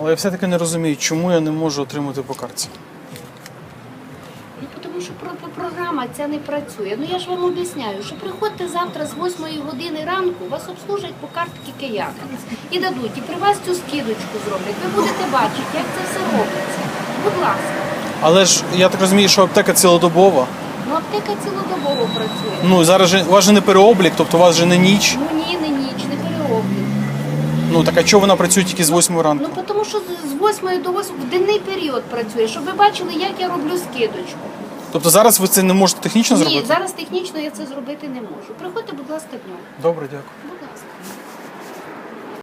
Але я все-таки не розумію, чому я не можу отримати по картці. Ну, тому що про, про- програма ця не працює. Ну я ж вам об'ясняю, що приходьте завтра з 8 години ранку, вас обслужать по картки кияни. І дадуть, і при вас цю скидочку зроблять. Ви будете бачити, як це все робиться. Будь ласка. Але ж я так розумію, що аптека цілодобова. Ну аптека цілодобово працює. Ну зараз же у вас же не переоблік, тобто у вас же не ніч. Ну ні, не ніч, не перероблю. Ну так а чого вона працює тільки з 8 ранку? Ну тому що з- з 8 до 8 в денний період працює, щоб ви бачили, як я роблю скидочку. Тобто зараз ви це не можете технічно зробити? Ні, зараз технічно я це зробити не можу. Приходьте, будь ласка, днем. Добре, дякую.